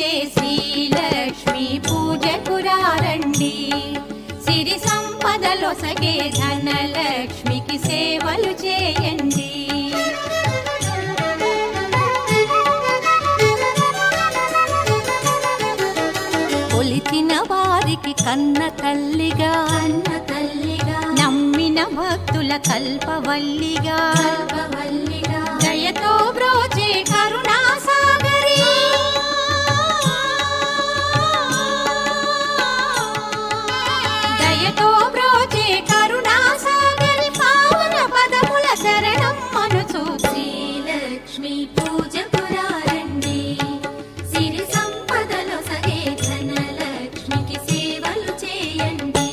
వచ్చే శ్రీలక్ష్మి పూజ కురారండి. సిరి సంపదలో సగే ధనలక్ష్మికి సేవలు చేయండి. కొలిచిన వారికి కన్న తల్లిగా అన్న తల్లిగా నమ్మిన భక్తుల కల్పవల్లిగా. కల్పవల్లిగా. దయతో బ్రోచే కరుణ శ్రీలక్ష్మి పూజకు రండి సిరి సంపదలో సగే సేవలు చేయండి.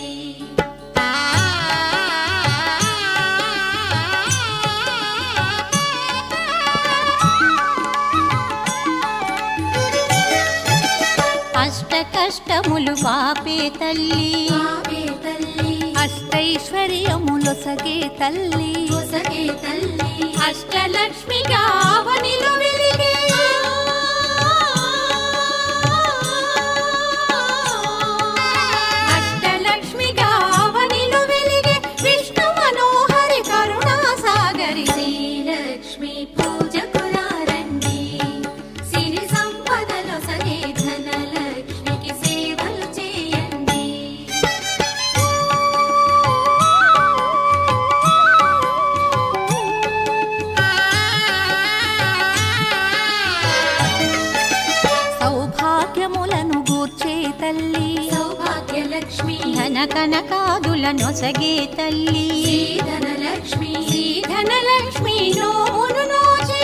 అష్ట కష్టములు పాపే తల్లి. ఆమె తల్లి. అష్టైశ్వర్యములొసగే తల్లి. సగే తల్లి. అష్టలక్ష్మిగా అవనిలో తల్లి. సౌభాగ్యలక్ష్మి. ధన కనకాదుల నొసగే తల్లి. ధనలక్ష్మి ధనలక్ష్మి నోమును నోచే.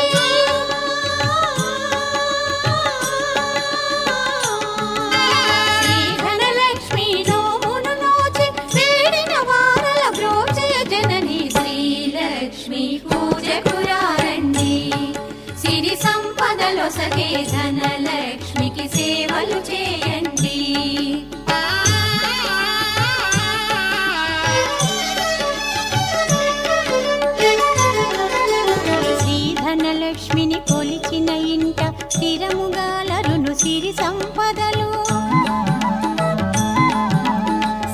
ధనలక్ష్మి నోమును నోచే. వేడిన వారల బ్రోచే జనని శ్రీలక్ష్మి పూజకు రండి సిరి సంపదలో సగే ధనలక్ష్మికి సేవలు చేయండి. సంపదలు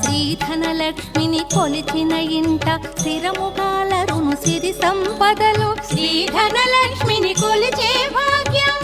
శ్రీధనలక్ష్మిని కొలిచిన ఇంట స్థిరముగాలరును సిరి సంపదలు. శ్రీధనలక్ష్మిని కొలిచే భాగ్యం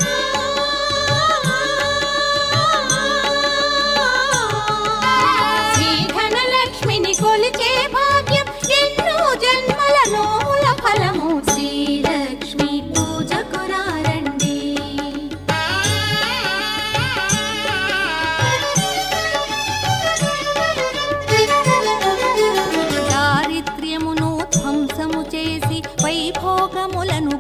వైభోగములను